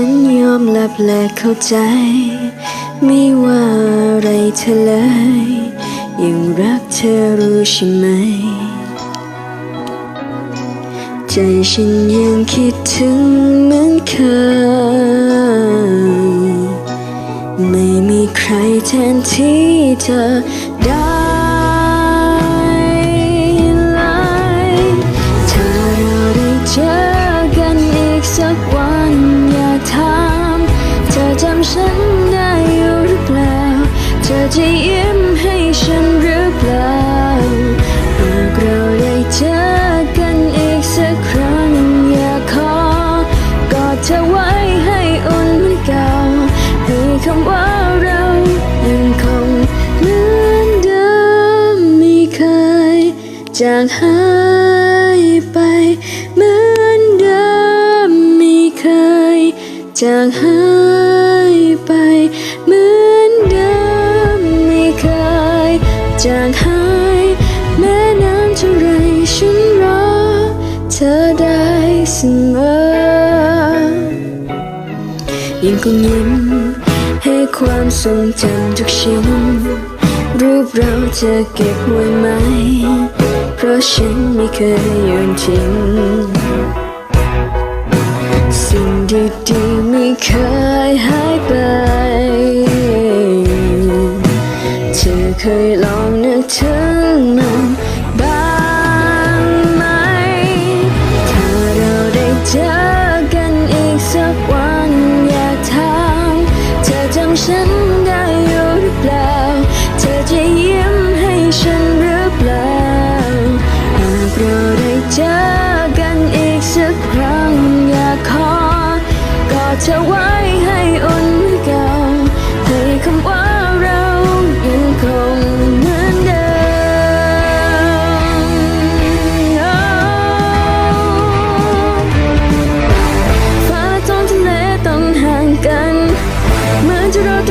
ฉันยอมรับและเข้าใจ ไม่ว่าอะไรเธอเลย ยังรักเธอรู้ใช่ไหม ใจฉันยังคิดถึงเหมือนเคย ไม่มีใครแทนที่เธอได้เลยถ้าเราได้เจอกันอีกสักวัน ฉันได้อยู่หรือเปล่า เธอจะยิ้มให้ฉันหรือเปล่าหากเราได้เจอกันอีกสักครั้งอยากขอกอดเธอไว้ให้อุ่นเหมือนเก่าให้คำว่าเรายังคงเหมือนเดิมไม่เคยจางหายไปเหมือนเดิมไม่เคย จางหายไปเหมือนเดิมไม่เคยจางหายแม้นานเท่าไรฉันรอเธอได้เสมอ ยังคงยิ้มให้ความทรงจำทุกชิ้น รูปเราจะเก็บไว้ไหม เพราะฉันไม่เคยโยนทิ้ง เคยหายไป เธอเคยลองนึกถึงมันบ้างไหม ถ้าเราได้เจอกันอีกสักวัน อยากถามเธอจำฉัน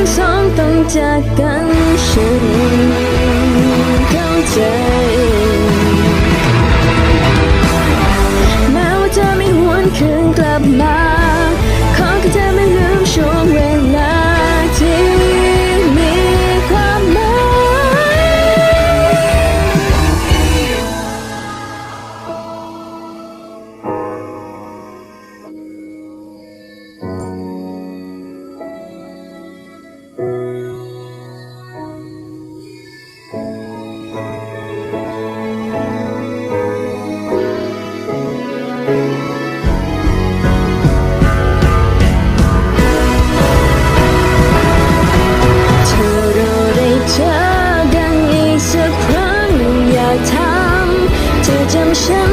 ทั้งสองต้องจากกันฉันเข้าใจ แม้ว่าเธอไม่หวนคืนกลับมา ขอแค่เธอไม่ลืมช่วงเวลาที่มีความหมาย อ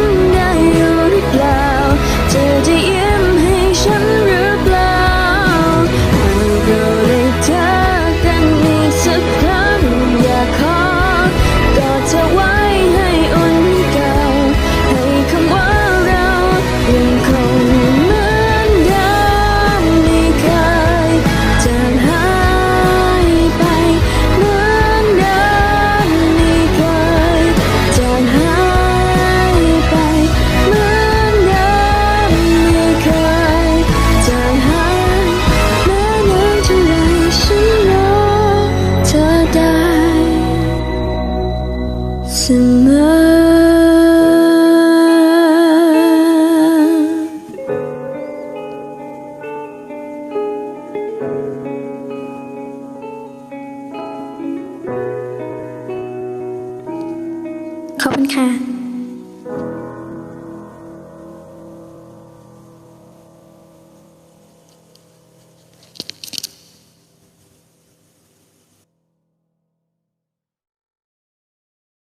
ขอบคุณค่ะ